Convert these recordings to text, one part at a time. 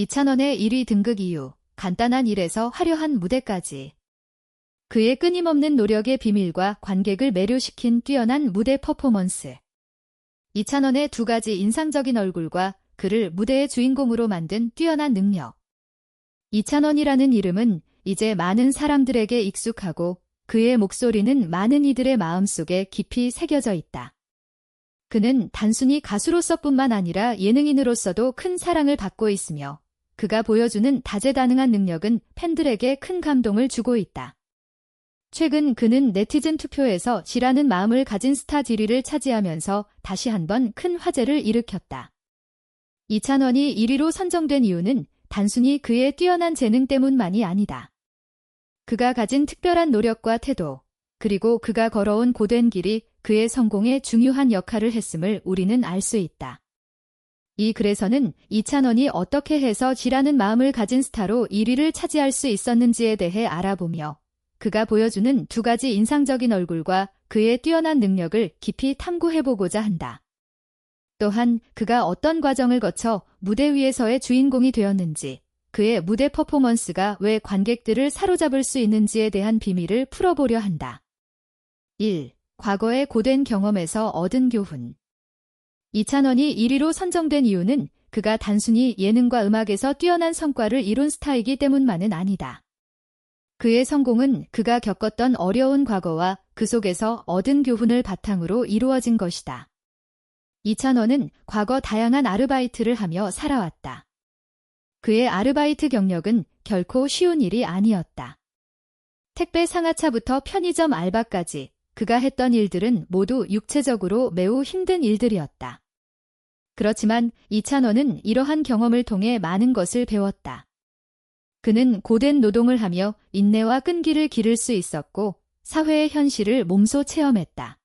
이찬원의 1위 등극 이후 간단한 일에서 화려한 무대까지 그의 끊임없는 노력의 비밀과 관객을 매료시킨 뛰어난 무대 퍼포먼스. 이찬원의 두 가지 인상적인 얼굴과 그를 무대의 주인공으로 만든 뛰어난 능력. 이찬원이라는 이름은 이제 많은 사람들에게 익숙하고 그의 목소리는 많은 이들의 마음속에 깊이 새겨져 있다. 그는 단순히 가수로서뿐만 아니라 예능인으로서도 큰 사랑을 받고 있으며 그가 보여주는 다재다능한 능력은 팬들에게 큰 감동을 주고 있다. 최근 그는 네티즌 투표에서 지라는 마음을 가진 스타 1위를 차지하면서 다시 한번 큰 화제를 일으켰다. 이찬원이 1위로 선정된 이유는 단순히 그의 뛰어난 재능 때문만이 아니다. 그가 가진 특별한 노력과 태도, 그리고 그가 걸어온 고된 길이 그의 성공에 중요한 역할을 했음을 우리는 알 수 있다. 이 글에서는 이찬원이 어떻게 해서 지라는 마음을 가진 스타로 1위를 차지할 수 있었는지에 대해 알아보며 그가 보여주는 두 가지 인상적인 얼굴과 그의 뛰어난 능력을 깊이 탐구해보고자 한다. 또한 그가 어떤 과정을 거쳐 무대 위에서의 주인공이 되었는지, 그의 무대 퍼포먼스가 왜 관객들을 사로잡을 수 있는지에 대한 비밀을 풀어보려 한다. 1. 과거의 고된 경험에서 얻은 교훈. 이찬원이 1위로 선정된 이유는 그가 단순히 예능과 음악에서 뛰어난 성과를 이룬 스타이기 때문만은 아니다. 그의 성공은 그가 겪었던 어려운 과거와 그 속에서 얻은 교훈을 바탕으로 이루어진 것이다. 이찬원은 과거 다양한 아르바이트를 하며 살아왔다. 그의 아르바이트 경력은 결코 쉬운 일이 아니었다. 택배 상하차부터 편의점 알바까지 그가 했던 일들은 모두 육체적으로 매우 힘든 일들이었다. 그렇지만 이찬원은 이러한 경험을 통해 많은 것을 배웠다. 그는 고된 노동을 하며 인내와 끈기를 기를 수 있었고 사회의 현실을 몸소 체험했다.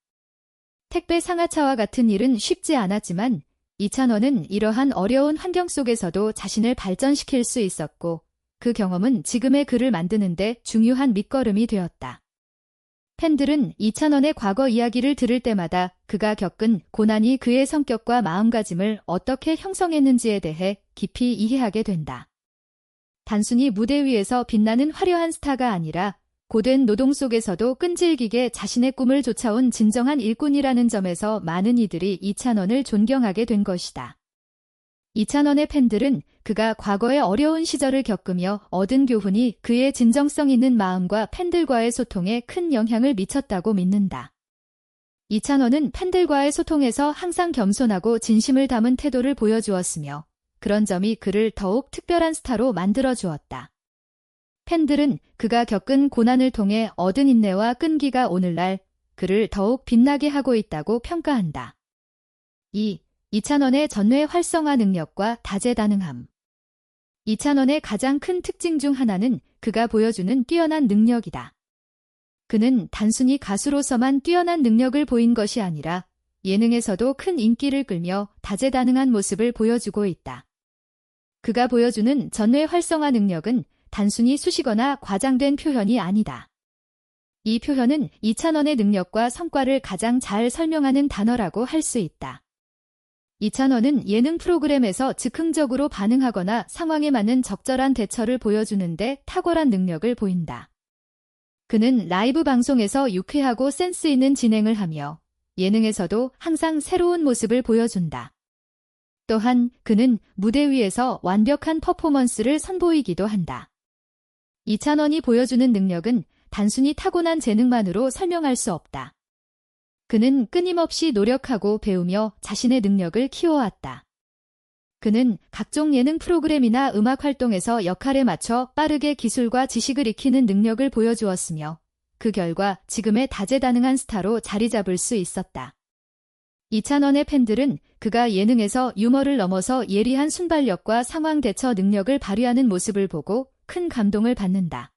택배 상하차와 같은 일은 쉽지 않았지만 이찬원은 이러한 어려운 환경 속에서도 자신을 발전시킬 수 있었고 그 경험은 지금의 그를 만드는데 중요한 밑거름이 되었다. 팬들은 이찬원의 과거 이야기를 들을 때마다 그가 겪은 고난이 그의 성격과 마음가짐을 어떻게 형성했는지에 대해 깊이 이해하게 된다. 단순히 무대 위에서 빛나는 화려한 스타가 아니라 고된 노동 속에서도 끈질기게 자신의 꿈을 쫓아온 진정한 일꾼이라는 점에서 많은 이들이 이찬원을 존경하게 된 것이다. 이찬원의 팬들은 그가 과거의 어려운 시절을 겪으며 얻은 교훈이 그의 진정성 있는 마음과 팬들과의 소통에 큰 영향을 미쳤다고 믿는다. 이찬원은 팬들과의 소통에서 항상 겸손하고 진심을 담은 태도를 보여주었으며 그런 점이 그를 더욱 특별한 스타로 만들어 주었다. 팬들은 그가 겪은 고난을 통해 얻은 인내와 끈기가 오늘날 그를 더욱 빛나게 하고 있다고 평가한다. 2. 이찬원의 전뇌 활성화 능력과 다재다능함. 이찬원의 가장 큰 특징 중 하나는 그가 보여주는 뛰어난 능력이다. 그는 단순히 가수로서만 뛰어난 능력을 보인 것이 아니라 예능에서도 큰 인기를 끌며 다재다능한 모습을 보여주고 있다. 그가 보여주는 전뇌 활성화 능력은 단순히 수식어나 과장된 표현이 아니다. 이 표현은 이찬원의 능력과 성과를 가장 잘 설명하는 단어라고 할 수 있다. 이찬원은 예능 프로그램에서 즉흥적으로 반응하거나 상황에 맞는 적절한 대처를 보여주는데 탁월한 능력을 보인다. 그는 라이브 방송에서 유쾌하고 센스 있는 진행을 하며 예능에서도 항상 새로운 모습을 보여준다. 또한 그는 무대 위에서 완벽한 퍼포먼스를 선보이기도 한다. 이찬원이 보여주는 능력은 단순히 타고난 재능만으로 설명할 수 없다. 그는 끊임없이 노력하고 배우며 자신의 능력을 키워왔다. 그는 각종 예능 프로그램이나 음악 활동에서 역할에 맞춰 빠르게 기술과 지식을 익히는 능력을 보여주었으며 그 결과 지금의 다재다능한 스타로 자리 잡을 수 있었다. 이찬원의 팬들은 그가 예능에서 유머를 넘어서 예리한 순발력과 상황 대처 능력을 발휘하는 모습을 보고 큰 감동을 받는다.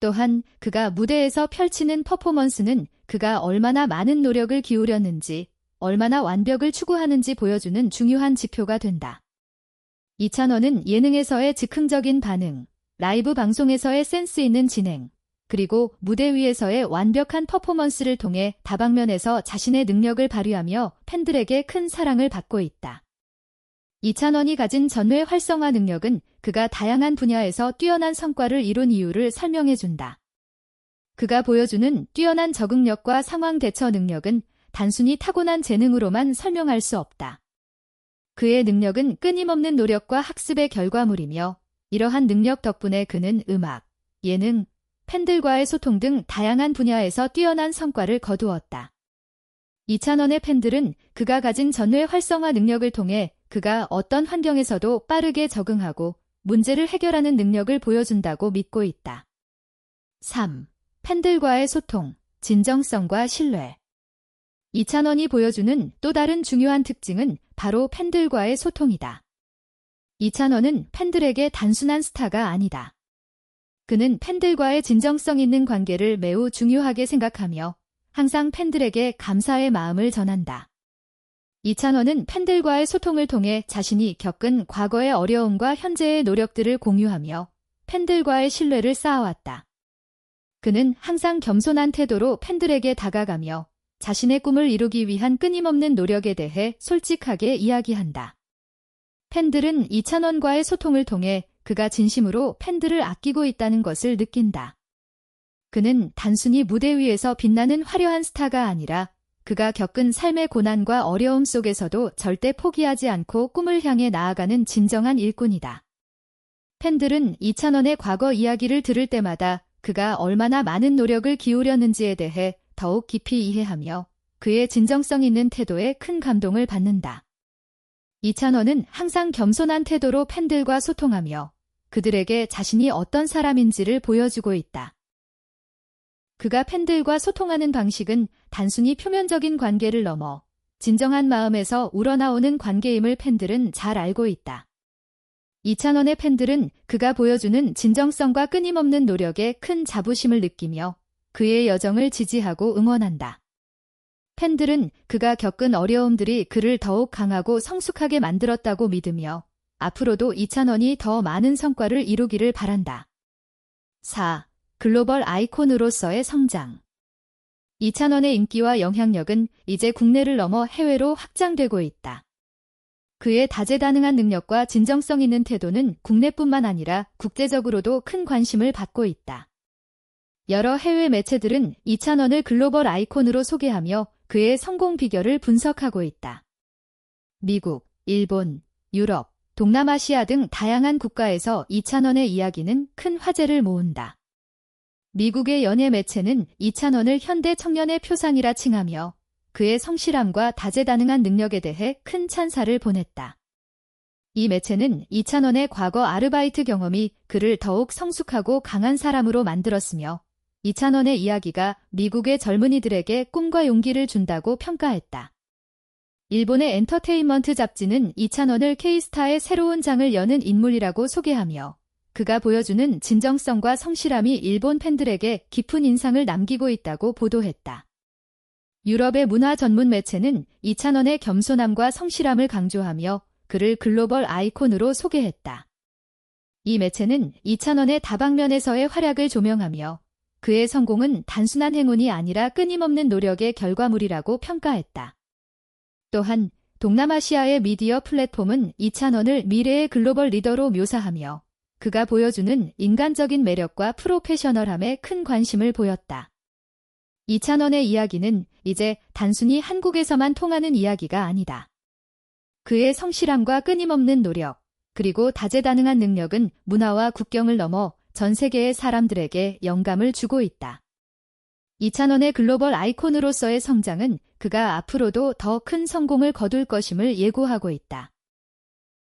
또한 그가 무대에서 펼치는 퍼포먼스는 그가 얼마나 많은 노력을 기울였는지, 얼마나 완벽을 추구하는지 보여주는 중요한 지표가 된다. 이찬원은 예능에서의 즉흥적인 반응, 라이브 방송에서의 센스 있는 진행, 그리고 무대 위에서의 완벽한 퍼포먼스를 통해 다방면에서 자신의 능력을 발휘하며 팬들에게 큰 사랑을 받고 있다. 이찬원이 가진 전뇌 활성화 능력은 그가 다양한 분야에서 뛰어난 성과를 이룬 이유를 설명해준다. 그가 보여주는 뛰어난 적응력과 상황 대처 능력은 단순히 타고난 재능으로만 설명할 수 없다. 그의 능력은 끊임없는 노력과 학습의 결과물이며 이러한 능력 덕분에 그는 음악, 예능, 팬들과의 소통 등 다양한 분야에서 뛰어난 성과를 거두었다. 이찬원의 팬들은 그가 가진 전뇌 활성화 능력을 통해 그가 어떤 환경에서도 빠르게 적응하고 문제를 해결하는 능력을 보여준다고 믿고 있다. 3. 팬들과의 소통, 진정성과 신뢰. 이찬원이 보여주는 또 다른 중요한 특징은 바로 팬들과의 소통이다. 이찬원은 팬들에게 단순한 스타가 아니다. 그는 팬들과의 진정성 있는 관계를 매우 중요하게 생각하며 항상 팬들에게 감사의 마음을 전한다. 이찬원은 팬들과의 소통을 통해 자신이 겪은 과거의 어려움과 현재의 노력들을 공유하며 팬들과의 신뢰를 쌓아왔다. 그는 항상 겸손한 태도로 팬들에게 다가가며 자신의 꿈을 이루기 위한 끊임없는 노력에 대해 솔직하게 이야기한다. 팬들은 이찬원과의 소통을 통해 그가 진심으로 팬들을 아끼고 있다는 것을 느낀다. 그는 단순히 무대 위에서 빛나는 화려한 스타가 아니라 그가 겪은 삶의 고난과 어려움 속에서도 절대 포기하지 않고 꿈을 향해 나아가는 진정한 일꾼이다. 팬들은 이찬원의 과거 이야기를 들을 때마다 그가 얼마나 많은 노력을 기울였는지에 대해 더욱 깊이 이해하며 그의 진정성 있는 태도에 큰 감동을 받는다. 이찬원은 항상 겸손한 태도로 팬들과 소통하며 그들에게 자신이 어떤 사람인지를 보여주고 있다. 그가 팬들과 소통하는 방식은 단순히 표면적인 관계를 넘어 진정한 마음에서 우러나오는 관계임을 팬들은 잘 알고 있다. 이찬원의 팬들은 그가 보여주는 진정성과 끊임없는 노력에 큰 자부심을 느끼며 그의 여정을 지지하고 응원한다. 팬들은 그가 겪은 어려움들이 그를 더욱 강하고 성숙하게 만들었다고 믿으며 앞으로도 이찬원이 더 많은 성과를 이루기를 바란다. 4. 글로벌 아이콘으로서의 성장. 이찬원의 인기와 영향력은 이제 국내를 넘어 해외로 확장되고 있다. 그의 다재다능한 능력과 진정성 있는 태도는 국내뿐만 아니라 국제적으로도 큰 관심을 받고 있다. 여러 해외 매체들은 이찬원을 글로벌 아이콘으로 소개하며 그의 성공 비결을 분석하고 있다. 미국, 일본, 유럽, 동남아시아 등 다양한 국가에서 이찬원의 이야기는 큰 화제를 모은다. 미국의 연예 매체는 이찬원을 현대 청년의 표상이라 칭하며 그의 성실함과 다재다능한 능력에 대해 큰 찬사를 보냈다. 이 매체는 이찬원의 과거 아르바이트 경험이 그를 더욱 성숙하고 강한 사람으로 만들었으며 이찬원의 이야기가 미국의 젊은이들에게 꿈과 용기를 준다고 평가했다. 일본의 엔터테인먼트 잡지는 이찬원을 K스타의 새로운 장을 여는 인물이라고 소개하며 그가 보여주는 진정성과 성실함이 일본 팬들에게 깊은 인상을 남기고 있다고 보도했다. 유럽의 문화 전문 매체는 이찬원의 겸손함과 성실함을 강조하며 그를 글로벌 아이콘으로 소개했다. 이 매체는 이찬원의 다방면에서의 활약을 조명하며 그의 성공은 단순한 행운이 아니라 끊임없는 노력의 결과물이라고 평가했다. 또한 동남아시아의 미디어 플랫폼은 이찬원을 미래의 글로벌 리더로 묘사하며 그가 보여주는 인간적인 매력과 프로페셔널함에 큰 관심을 보였다. 이찬원의 이야기는 이제 단순히 한국에서만 통하는 이야기가 아니다. 그의 성실함과 끊임없는 노력, 그리고 다재다능한 능력은 문화와 국경을 넘어 전 세계의 사람들에게 영감을 주고 있다. 이찬원의 글로벌 아이콘으로서의 성장은 그가 앞으로도 더 큰 성공을 거둘 것임을 예고하고 있다.